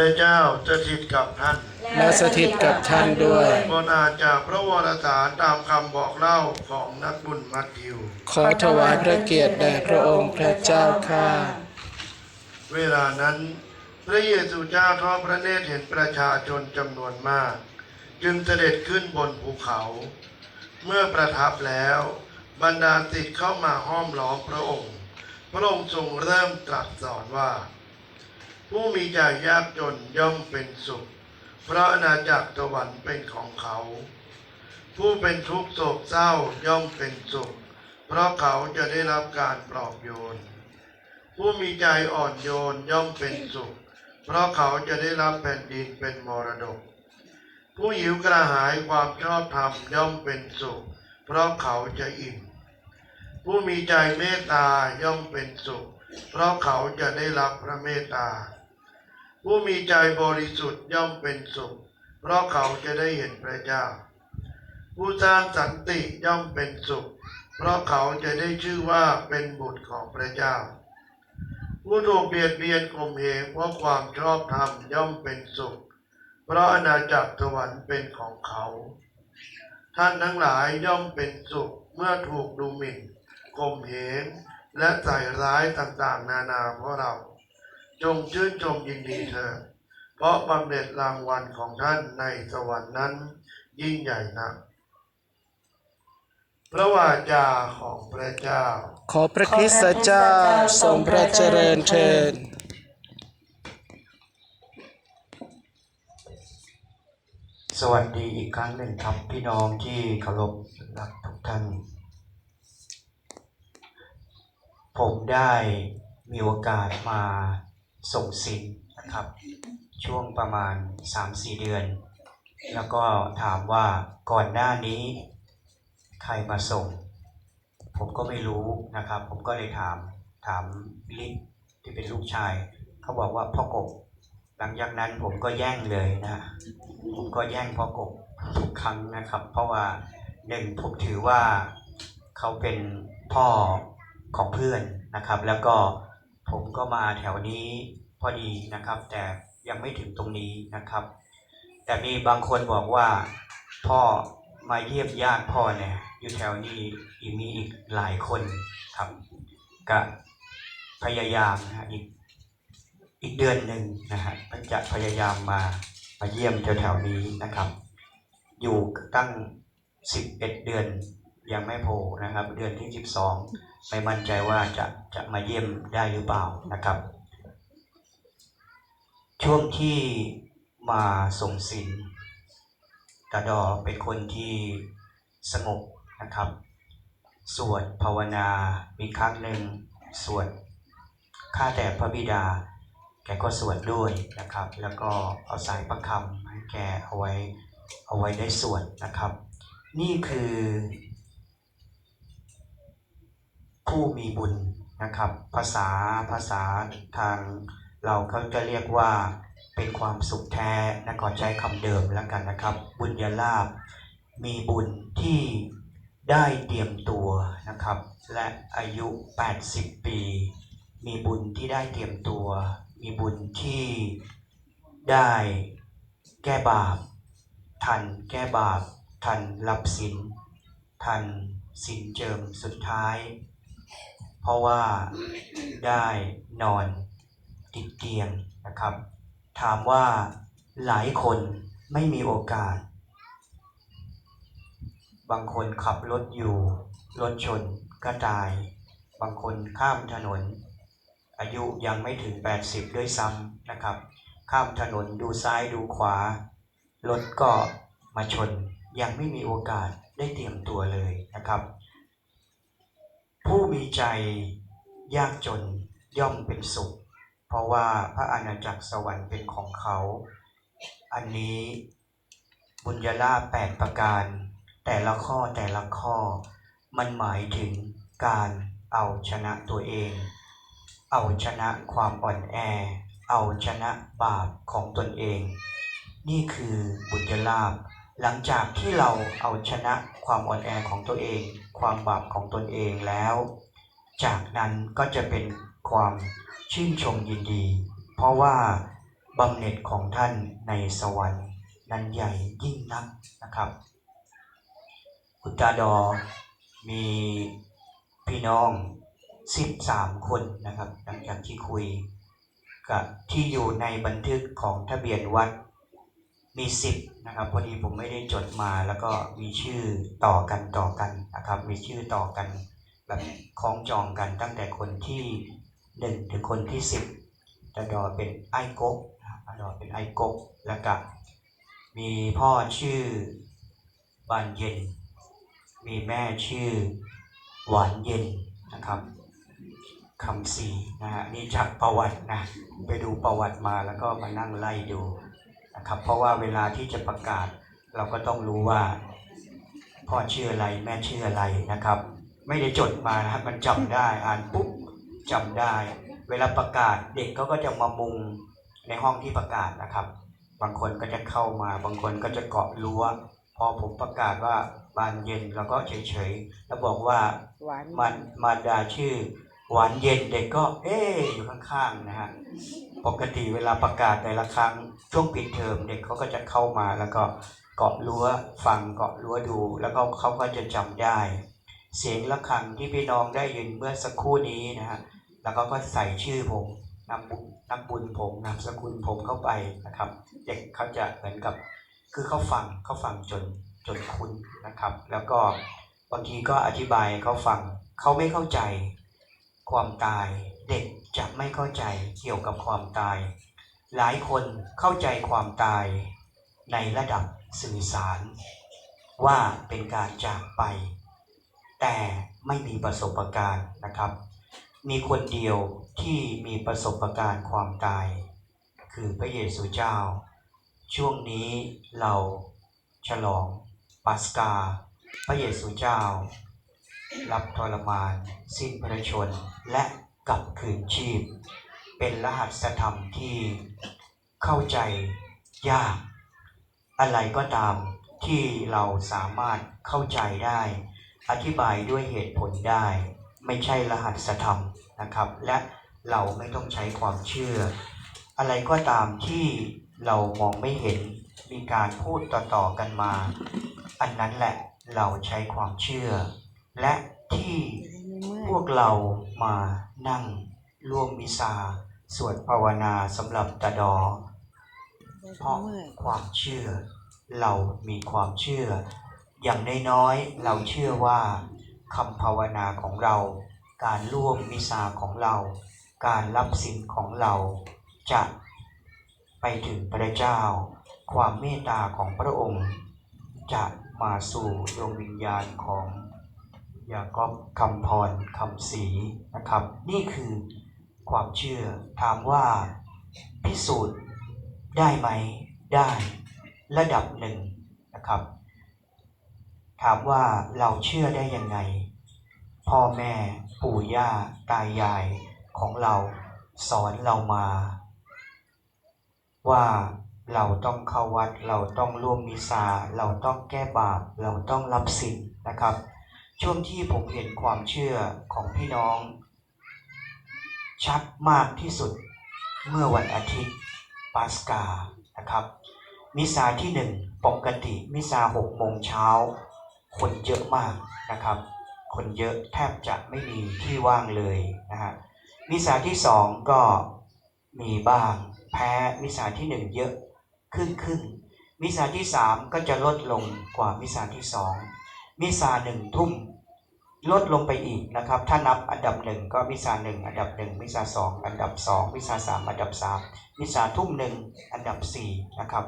ระเจ้าจะถิตกับท่าน และสถิตกับท่านด้วย บนอาจจากพระวรสารตามคำบอกเล่าของนักบุญมัทธิว ขอถวายพระเกียรติแด่พระองค์พระเจ้าข้าเวลานั้น พระเยซูเจ้าทอดพระเนตรเห็นประชาชนจำนวนมาก จึงเสด็จขึ้นบนภูเขา เมื่อประทับแล้ว บรรดาศิษย์เข้ามาห้อมล้อมพระองค์ พระองค์ทรงเริ่มตรัสสอนว่า ผู้มีใจยากจนย่อมเป็นสุข เพราะอาณาจักรสวรรค์เป็นของเขา ผู้เป็นทุกข์โศกเศร้าย่อมเป็นสุข เพราะเขาจะได้รับการปลอบโยน ผู้มีใจอ่อนโยนย่อมเป็นสุข เพราะเขาจะได้รับแผ่นดินเป็นมรดก ผู้หิวกระหายความชอบธรรมย่อมเป็นสุข เพราะเขาจะอิ่ม ผู้มีใจเมตตาย่อมเป็นสุข เพราะเขาจะได้รับพระเมตตา ผู้มีใจบริสุทธิ์ย่อมเป็นสุข เพราะเขาจะได้เห็นพระเจ้า ผู้สร้างสันติย่อมเป็นสุข เพราะเขาจะได้ชื่อว่าเป็นบุตรของพระเจ้า ผู้ถูกเบียดเบียนข่มเหงเพราะความชอบธรรมย่อมเป็นสุข เพราะอาณาจักรสวรรค์เป็นของเขา ท่านทั้งหลายย่อมเป็นสุขเมื่อถูกดูหมิ่นข่มเหงและใส่ร้ายต่างๆ นานาเพราะเรา จงชื่นชมยินดีเถิดเพราะบำเหน็จรางวัลของท่านในสวรรค์นั้นยิ่งใหญ่นักพระวาจาของพระเจ้า ขอพระคริสตเจ้าทรงพระเจริญเทินสวัสดีอีกครั้งหนึ่งครับพี่น้องที่เคารพรักทุกท่าน ผมได้มีโอกาสมา ส่งสินนะครับ ช่วงประมาณ 3-4 เดือน แล้วก็ถามว่าก่อนหน้านี้ใครมาส่ง ผมก็ไม่รู้นะครับ ผมก็เลยถามถามลิศที่เป็นลูกชาย เขาบอกว่าพ่อกบหลังจากนั้นผมก็แย่งเลยนะ ผมก็แย่งพ่อกบทุกครั้งนะครับ เพราะว่าหนึ่งผมถือว่าเขาเป็นพ่อของเพื่อนนะครับ แล้วก็ ผมก็มาแถวนี้พอดีนะครับ แต่ยังไม่ถึงตรงนี้นะครับ แต่มีบางคนบอกว่าพ่อมาเยี่ยมญาติพ่อเนี่ยอยู่แถวนี้อีกมีอีกหลายคนครับก็พยายามนะฮะอีกอีกเดือนหนึ่งนะฮะจะพยายามมามาเยี่ยมแถวๆนี้นะครับ อยู่ตั้ง11เดือนยังไม่โผล่นะครับ เดือนที่12 ไม่มั่นใจว่าจะจะมาเยี่ยมได้หรือเปล่านะครับ ช่วงที่มาส่งสินตาดอเป็นคนที่สงบนะครับ สวดภาวนามีครั้งหนึ่งสวดข้าแต่พระบิดา แกก็สวดด้วยนะครับ แล้วก็เอาสายประคำให้แกเอาไว้เอาไว้ได้สวดนะครับ นี่คือ ผู้มีบุญนะครับ ภาษาภาษาทางเราเขาจะเรียกว่าเป็นความสุขแท้นะขอใช้คำเดิมแล้วกันนะครับ บุญญาลาภมีบุญที่ได้เตรียมตัวนะครับ และอายุ 80 ปี มีบุญที่ได้เตรียมตัว มีบุญที่ได้แก้บาป ทันแก้บาป ทันรับสิน ทันสินเจิมสุดท้าย เพราะว่าได้นอนติดเตียงนะครับ ถามว่าหลายคนไม่มีโอกาส บางคนขับรถอยู่รถชนก็ตาย บางคนข้ามถนน อายุยังไม่ถึง 80 ด้วยซ้ำนะครับ ข้ามถนนดูซ้ายดูขวา รถก็มาชนยังไม่มีโอกาสได้เตรียมตัวเลยนะครับ ผู้มีใจยากจนย่อมเป็นสุข เพราะว่าพระอาณาจักรสวรรค์เป็นของเขา อันนี้บุญญาลาภแปดประการ แต่ละข้อแต่ละข้อ มันหมายถึงการเอาชนะตัวเอง เอาชนะความอ่อนแอ เอาชนะบาปของตนเอง นี่คือบุญญาลาภ หลังจากที่เราเอาชนะความอ่อนแอของตัวเอง ความบาปของตนเองแล้ว จากนั้นก็จะเป็นความชื่นชมยินดี เพราะว่าบำเหน็จของท่านในสวรรค์นั้นใหญ่ยิ่งนักนะครับคุณตาดอมีพี่น้องสิบสามคนนะครับ หลังจากที่คุยกับที่อยู่ในบันทึกของทะเบียนวัด มีสิบนะครับพอดีผมไม่ได้จดมาแล้วก็มีชื่อต่อกันต่อกันนะครับ มีชื่อต่อกันแบบคล้องจองกันตั้งแต่คนที่หนึ่งถึงคนที่สิบตาดอเป็นไอ้กกนะครับตาดอเป็นไอ้กกแล้วก็มีพ่อชื่อบานเย็น มีแม่ชื่อหวานเย็นนะครับคำศรีนะฮะนี่จากประวัตินะไปดูประวัติมาแล้วก็มานั่งไล่ดู นะครับ เพราะว่าเวลาที่จะประกาศ เราก็ต้องรู้ว่า พ่อชื่ออะไรแม่ชื่ออะไรนะครับ ไม่ได้จดมานะครับมันจำได้อ่านปุ๊บจำได้ เวลาประกาศเด็กเขาก็จะมามุงในห้องที่ประกาศนะครับ บางคนก็จะเข้ามา บางคนก็จะเกาะรั้วพอผมประกาศว่าบานเย็นเราก็เฉยๆแล้วบอกว่าหวานมันมาดาชื่อ หวานเย็นเด็กก็ เอ๊อยู่ข้างๆนะฮะปกติเวลาประกาศแต่ละครั้งช่วงปิดเทอมเด็กเขาก็จะเข้ามาแล้วก็เกาะรั้วฟังเกาะรั้วดู แล้วก็เขาก็จะจำได้ เสียงะระฆังที่พี่น้องได้ยินเมื่อสักครู่นี้นะฮะแล้วก็ก็ใส่ชื่อผมนามบุญนามบุญผมนามสกุลผมเข้าไปนะครับ เด็กเขาจะเหมือนกับ คือเขาฟังเขาฟังจนจนคุ้นนะครับ แล้วก็บางทีก็อธิบายเขาฟังเขาไม่เข้าใจ ความตาย เด็กจะไม่เข้าใจเกี่ยวกับความตาย หลายคนเข้าใจความตายในระดับสื่อสาร ว่าเป็นการจากไป แต่ไม่มีประสบการณ์นะครับ มีคนเดียวที่มีประสบการณ์ความตาย คือพระเยซูเจ้า ช่วงนี้เราฉลองปัสกา พระเยซูเจ้า รับทรมาน สิ้นพระชนม์และกลับคืนชีพ เป็นรหัสธรรมที่เข้าใจยาก อะไรก็ตามที่เราสามารถเข้าใจได้ อธิบายด้วยเหตุผลได้ ไม่ใช่รหัสธรรมนะครับ และเราไม่ต้องใช้ความเชื่อ อะไรก็ตามที่เรามองไม่เห็นมีการพูดต่อๆกันมา อันนั้นแหละเราใช้ความเชื่อ และที่พวกเรามานั่งร่วมมิซาสวดภาวนาสำหรับตาดอ เพราะความเชื่อ เรามีความเชื่อ อย่างน้อยๆเราเชื่อว่าคำภาวนาของเรา การร่วมมิซาของเรา การรับสินของเราจะไปถึงพระเจ้า ความเมตตาของพระองค์ จะมาสู่ดวงวิญญาณของ ยากอบคำพรคำศรีนะครับ นี่คือความเชื่อถามว่าพิสูจน์ได้ไหมได้ระดับหนึ่งนะครับ ถามว่าเราเชื่อได้ยังไง พ่อแม่ปู่ย่าตายายของเราสอนเรามา ว่าเราต้องเข้าวัด เราต้องร่วมมิซาเราต้องแก้บาปเราต้องรับสินนะครับ ช่วงที่ผมเห็นความเชื่อของพี่น้อง ชัดมากที่สุดเมื่อวันอาทิตย์ปาสกานะครับ มิซาที่หนึ่งปกติมิซาหกโมงเช้า คนเยอะมากนะครับ คนเยอะแทบจะไม่มีที่ว่างเลยนะฮะมิซาที่สองก็มีบ้างแพ้มิซาที่หนึ่งเยอะครึ่งครึ่งมิซาที่สามก็จะลดลงกว่ามิซาที่สอง มิซาหนึ่งทุ่มลดลงไปอีกนะครับ ถ้านับอันดับหนึ่งก็มิซาหนึ่งอันดับหนึ่งมิซาสองอันดับสองมิซาสามอันดับสามมิซาทุ่มหนึ่งอันดับสี่นะครับ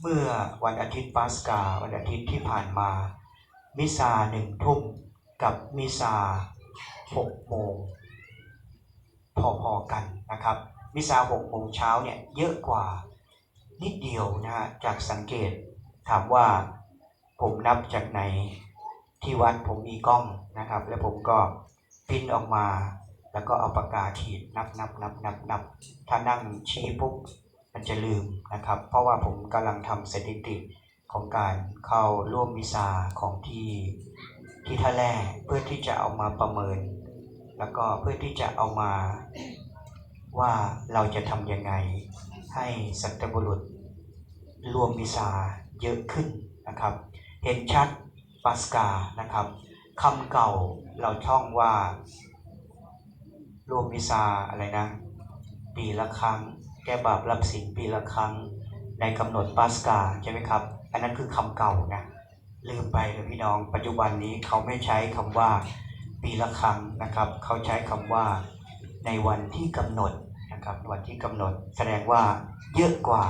เมื่อวันอาทิตย์ปาสกา วันอาทิตย์ที่ผ่านมา มิซาหนึ่งทุ่มกับมิซาหกโมงพอๆกันนะครับ มิซาหกโมงเช้าเนี่ยเยอะกว่านิดเดียวนะฮะจากสังเกตถามว่าผมนับจากไหน ที่วัดผมมีกล้องนะครับ แล้วผมก็ปิ้นออกมา แล้วก็เอาปากกาขีดนับนับนับนับนับถ้านั่งชี้ปุ๊บมันจะลืมนะครับ เพราะว่าผมกำลังทำสถิติของการเข้าร่วมวิสาของที่ที่ท่าแร่เพื่อที่จะเอามาประเมิน แล้วก็เพื่อที่จะเอามาว่าเราจะทำยังไง ให้สัตบุรุษรวมวิสาเยอะขึ้นนะครับ เห็นชัด ปัสกานะครับคำเก่าเราท่องว่ารวมวิสาอะไรนะ ปีละครั้ง แก้บาปรับสินปีละครั้ง ในกำหนดปัสกาใช่ไหมครับ อันนั้นคือคำเก่านะลืมไปเลยพี่น้อง ปัจจุบันนี้เขาไม่ใช้คำว่าปีละครั้งนะครับ เขาใช้คำว่าในวันที่กำหนดนะครับวันที่กำหนดแสดงว่าเยอะกว่า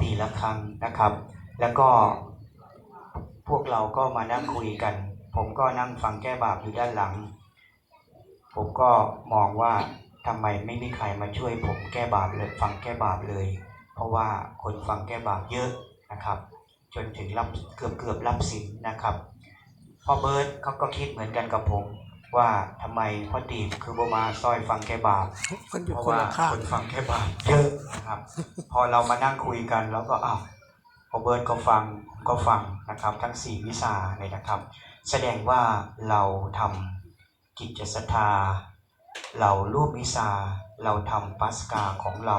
ปีละครั้งนะครับ แล้วก็ พวกเราก็มานั่งคุยกัน ผมก็นั่งฟังแก้บาปอยู่ด้านหลัง ผมก็มองว่าทำไมไม่มีใครมาช่วย ผมแก้บาปเลยฟังแก้บาปเลย เพราะว่าคนฟังแก้บาปเยอะนะครับ จนถึงรับเกือบเกือบรับสินนะครับพ่อเบิร์ตเขาก็คิดเหมือนกันกับผมว่าทำไมพ่อตีบคือบ่มาซอยฟังแก้บาปมันอยู่เพราะคนว่าละข้างคนฟังแค่บาทเยอะนะครับ พอเรามานั่งคุยกันแล้วก็อ้าว พอเบิร์ดก็ฟังผมก็ฟังนะครับ ทั้งสี่วิชาเลยนะครับ แสดงว่าเราทำกิจศรัทธา เราร่วมวิชาเราทำปัสกาของเรา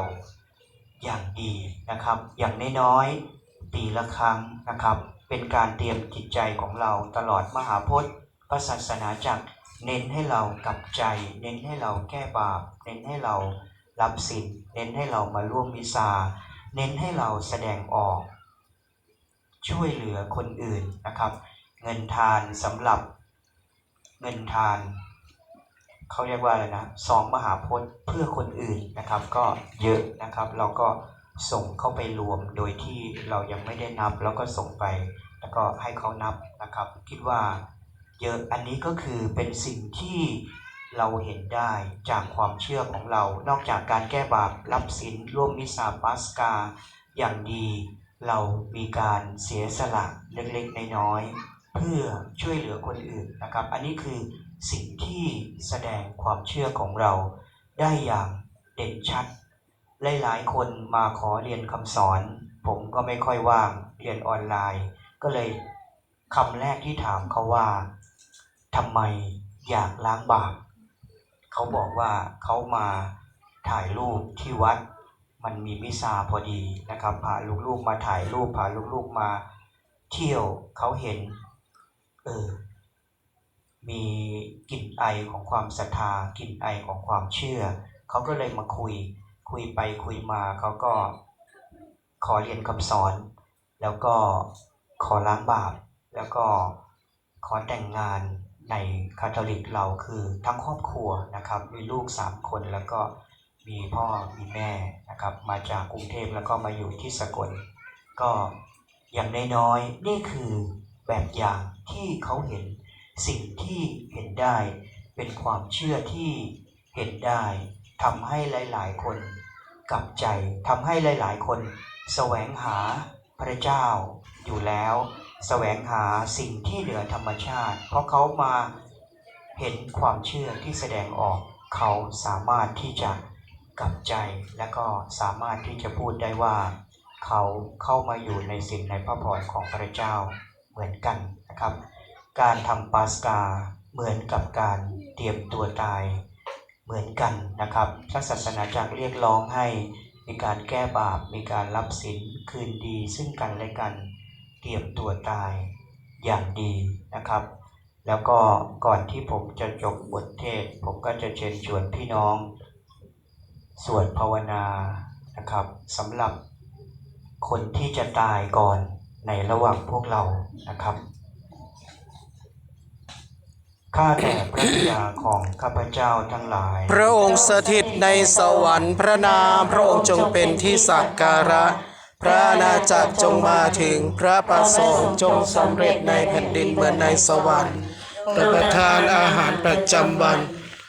อย่างดีนะครับ อย่างน้อยๆปีละครั้งนะครับ เป็นการเตรียมจิตใจของเราตลอดมหาพจน์พระศาสนาจักรเน้นให้เรากลับใจ เน้นให้เราแก้บาป เน้นให้เรารับสินเน้นให้เรามาร่วมวิสาเน้นให้เราแสดงออก ช่วยเหลือคนอื่นนะครับ เงินทานสำหรับเงินทานเขาเรียกว่าอะไรนะสองมหาพจน์เพื่อคนอื่นนะครับ ก็เยอะนะครับ เราก็ส่งเข้าไปรวมโดยที่เรายังไม่ได้นับ แล้วก็ส่งไป แล้วก็ให้เขานับนะครับ คิดว่าเยอะอันนี้ก็คือเป็นสิ่งที่เราเห็นได้จากความเชื่อของเรา นอกจากการแก้บาปรับสินร่วมมิสาปัสกาอย่างดี เรามีการเสียสละเล็กๆ น้อยๆ เพื่อช่วยเหลือคนอื่นนะครับ อันนี้คือสิ่งที่แสดงความเชื่อของเราได้อย่างเด่นชัด หลายๆ คนมาขอเรียนคำสอน ผมก็ไม่ค่อยว่างเรียนออนไลน์ ก็เลยคำแรกที่ถามเขาว่าทำไมอยากล้างบาปเขาบอกว่าเขามาถ่ายรูปที่วัด มันมีมิซาพอดีนะครับพาลูกๆมาถ่ายรูปพาลูกๆมาเที่ยวเขาเห็นเออมีกลิ่นไอของความศรัทธากลิ่นไอของความเชื่อ เขาก็เลยมาคุย คุยไปคุยมาเขาก็ขอเรียนคำสอน แล้วก็ขอล้างบาป แล้วก็ขอแต่งงานในคาทอลิกเราคือทั้งครอบครัวนะครับ มีลูกสามคนแล้วก็ มีพ่อมีแม่นะครับมาจากกรุงเทพแล้วก็มาอยู่ที่สกล ก็อย่างน้อยๆนี่คือแบบอย่างที่เขาเห็นสิ่งที่เห็นได้ เป็นความเชื่อที่เห็นได้ทำให้หลาย ๆ คนกลับใจทำให้หลาย ๆ คนแสวงหาพระเจ้าอยู่แล้วแสวงหาสิ่งที่เหนือธรรมชาติ เพราะเขามาเห็นความเชื่อที่แสดงออก เขาสามารถที่จะ กับใจและก็สามารถที่จะพูดได้ว่า เขาเข้ามาอยู่ในสิ่งในพระพรของพระเจ้าเหมือนกันนะครับ การทำปาสกาเหมือนกับการเตรียมตัวตายเหมือนกันนะครับพระศาสนาจักรเรียกร้องให้มีการแก้บาป มีการรับสินคืนดี ซึ่งกันและกันเตรียมตัวตายอย่างดีนะครับ แล้วก็ก่อนที่ผมจะจบบทเทศ ผมก็จะเชิญชวนพี่น้อง สวดภาวนานะครับสำหรับคนที่จะตายก่อนในระหว่างพวกเรานะครับ ข้าแต่พระบิดาของข้าพเจ้าทั้งหลาย พระองค์สถิตในสวรรค์พระนามพระองค์จงเป็นที่สักการะ พระอาจักรจงมาถึงพระประสงค์จงสำเร็จในแผ่นดินเหมือนในสวรรค์ประทานอาหารประจำวัน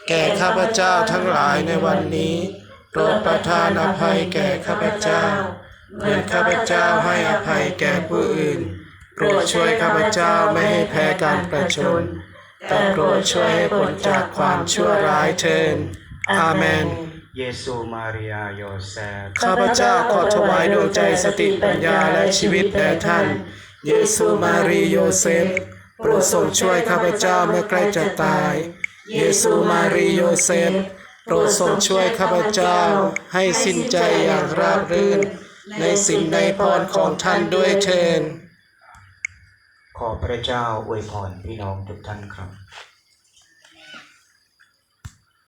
แก่ข้าพเจ้าทั้งหลายในวันนี้ โปรดประทานอภัยแก่ข้าพเจ้า เหมือนข้าพเจ้าให้อภัยแก่ผู้อื่น โปรดช่วยข้าพเจ้าไม่ให้แพ้การประชน แต่โปรดช่วยให้พ้นจากความชั่วร้ายเถิดอาเมนเยซูมาริยาโยเซฟข้าพเจ้าขอถวายดวงใจสติปัญญาและชีวิตแด่ท่าน เยซูมารีโยเซฟโปรดทรงช่วยข้าพเจ้าเมื่อใกล้จะตาย เยซูมารีโยเซฟ โปรดทรงช่วยข้าพเจ้า ให้สิ้นใจอย่างราบรื่น ในสิ่งในพรของท่านด้วยเทินขอพระเจ้าอวยพรพี่น้องทุกท่านครับ